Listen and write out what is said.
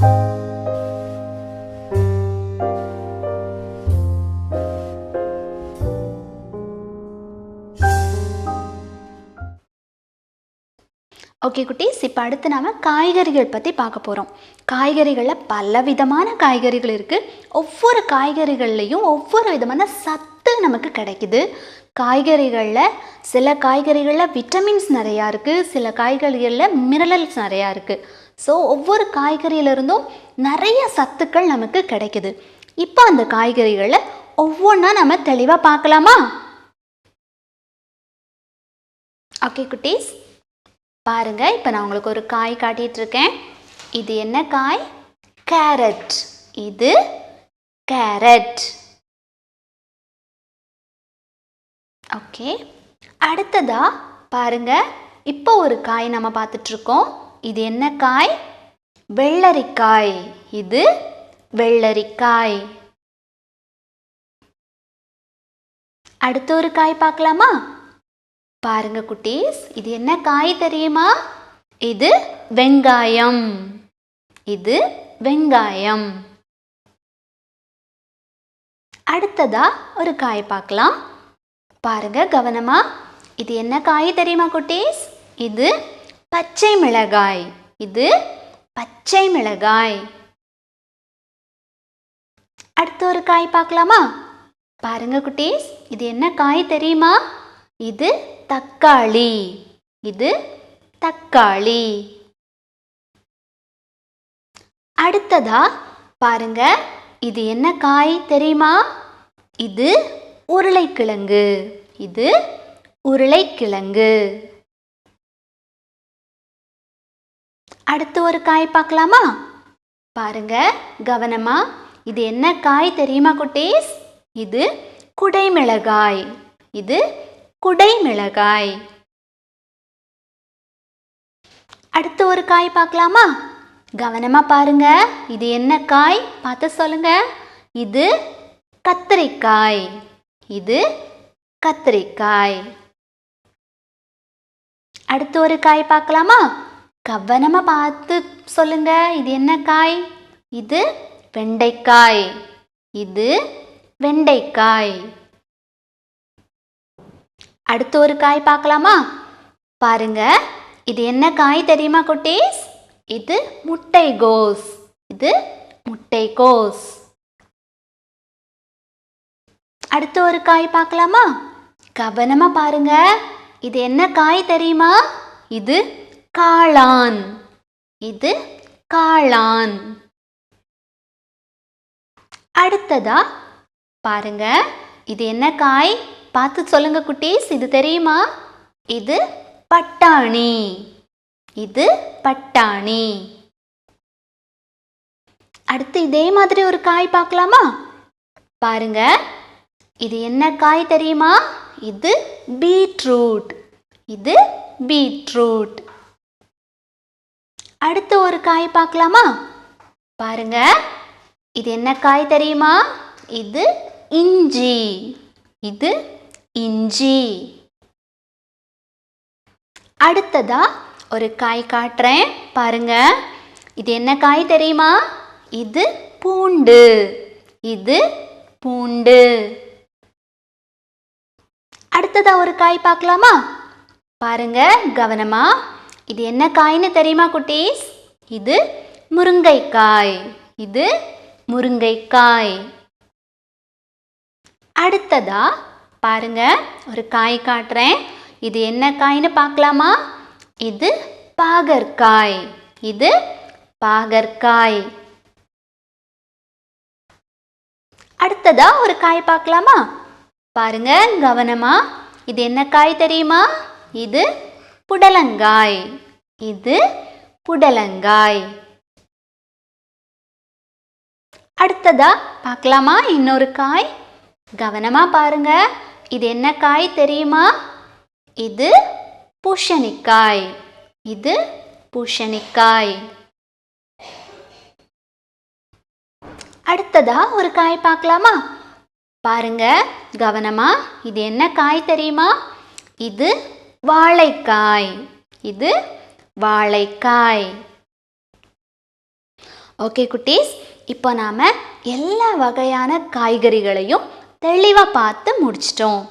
Okay குட்டீஸ் இப்போ அடுத்து நாம் காய்கறிகள் பற்றி பார்க்க போகிறோம் காய்கறிகளில் பல விதமான காய்கறிகள் இருக்குது ஒவ்வொரு காய்கறிகள்லையும் ஒவ்வொரு விதமான சத்து நமக்கு கிடைக்குது. காய்கறிகளில் சில காய்கறிகளில் விட்டமின்ஸ் நிறையா இருக்குது சில காய்கறிகளில் மினரல்ஸ் நிறையா இருக்குது ஸோ ஒவ்வொரு காய்கறியிலிருந்தும் நிறைய சத்துக்கள் நமக்கு கிடைக்குது. இப்போ அந்த காய்கறிகளை ஒவ்வொன்றா நம்ம தெளிவாக பார்க்கலாமா? ஓகே குட்டீஸ். பாருங்க இப்போ நான் உங்களுக்கு ஒரு காய் காட்டிகிட்டு இருக்கேன் இது என்ன காய்? கேரட். இது கேரட். ஓகே அடுத்ததா பாருங்க இப்போ ஒரு காய் நம்ம பார்த்துட்ருக்கோம் இது என்ன காய்? வெள்ளரிக்காய். இது வெள்ளரிக்காய். அடுத்த ஒரு காய் பார்க்கலாமா? பாருங்க குட்டீஸ் இது என்ன காய் தெரியுமா? இது வெங்காயம். இது வெங்காயம். அடுத்ததா ஒரு காய் பார்க்கலாம். பாருங்க கவனமா. இது என்ன காய் தெரியுமா குட்டீஸ்? இது பச்சை மிளகாய். இது பச்சை மிளகாய். அடுத்த ஒரு காய் பார்க்கலாமா? பாருங்க குட்டீஸ் இது என்ன காய் தெரியுமா? இது தக்காளி. இது தக்காளி. அடுத்ததா பாருங்க இது என்ன காய் தெரியுமா? இது உருளைக்கிழங்கு. இது உருளைக்கிழங்கு. அடுத்து ஒரு காய் பார்க்கலாமா? பாருங்க கவனமா. இது என்ன காய் தெரியுமா குட்டீஸ்? இது குடைமிளகாய். இது குடைமிளகாய். அடுத்து ஒரு காய் பார்க்கலாமா? கவனமா பாருங்க. இது என்ன காய்? பார்த்து சொல்லுங்க. இது கத்திரிக்காய். இது கத்திரிக்காய். அடுத்து ஒரு காய் பார்க்கலாமா? கவனமாக பார்த்து சொல்லுங்க. இது என்ன காய்? இது வெண்டைக்காய். இது வெண்டைக்காய். அடுத்து ஒரு காய் பார்க்கலாமா? பாருங்க. இது என்ன காய் தெரியுமா குட்டீஸ்? இது முட்டைகோஸ். இது முட்டைகோஸ். அடுத்து ஒரு காய் பார்க்கலாமா? கவனமா பாருங்க. இது என்ன காய் தெரியுமா? இது காளான். இது காளான். அடுத்ததா பாருங்க இது என்ன காய்? பார்த்து சொல்லுங்க குட்டீஸ் இது தெரியுமா? இது பட்டாணி. இது பட்டாணி. அடுத்து இதே மாதிரி ஒரு காய் பார்க்கலாமா? பாருங்க இது என்ன காய் தெரியுமா? இது பீட்ரூட். இது பீட்ரூட். அடுத்து ஒரு காய் பார்க்கலாமா? பாருங்க. இது என்ன காய் தெரியுமா? இது இஞ்சி. இது இஞ்சி. அடுத்ததா ஒரு காய் காட்டுறேன். பாருங்க. இது என்ன காய் தெரியுமா? இது பூண்டு. இது பூண்டு. அடுத்ததா ஒரு காய் பார்க்கலாமா? பாருங்க கவனமா. இது என்ன காய்னு தெரியுமா குட்டீஸ்? இது முருங்கைக்காய். இது முருங்கைக்காய். அடுத்ததா பாருங்க ஒரு காய் காட்டுறேன். இது என்ன காய்னு பார்க்கலாமா? இது பாகற்காய். இது பாகற்காய். அடுத்ததா ஒரு காய் பார்க்கலாமா? பாருங்க கவனமா. இது என்ன காய் தெரியுமா? இது புடலங்காய். இது புடலங்காய். அடுத்ததா பார்க்கலாமா? இன்னொரு காய். கவனமா பாருங்க. இது என்ன காய் தெரியுமா? இது பூஷணிக்காய் இது பூஷணிக்காய் அடுத்ததா ஒரு காய் பார்க்கலாமா? பாருங்க கவனமா. இது என்ன காய் தெரியுமா? இது வாழைக்காய். இது வாழைக்காய். ஓகே குட்டீஸ். இப்போ நாம் எல்லா வகையான காய்கறிகளையும் தெளிவாக பார்த்து முடிச்சிட்டோம்.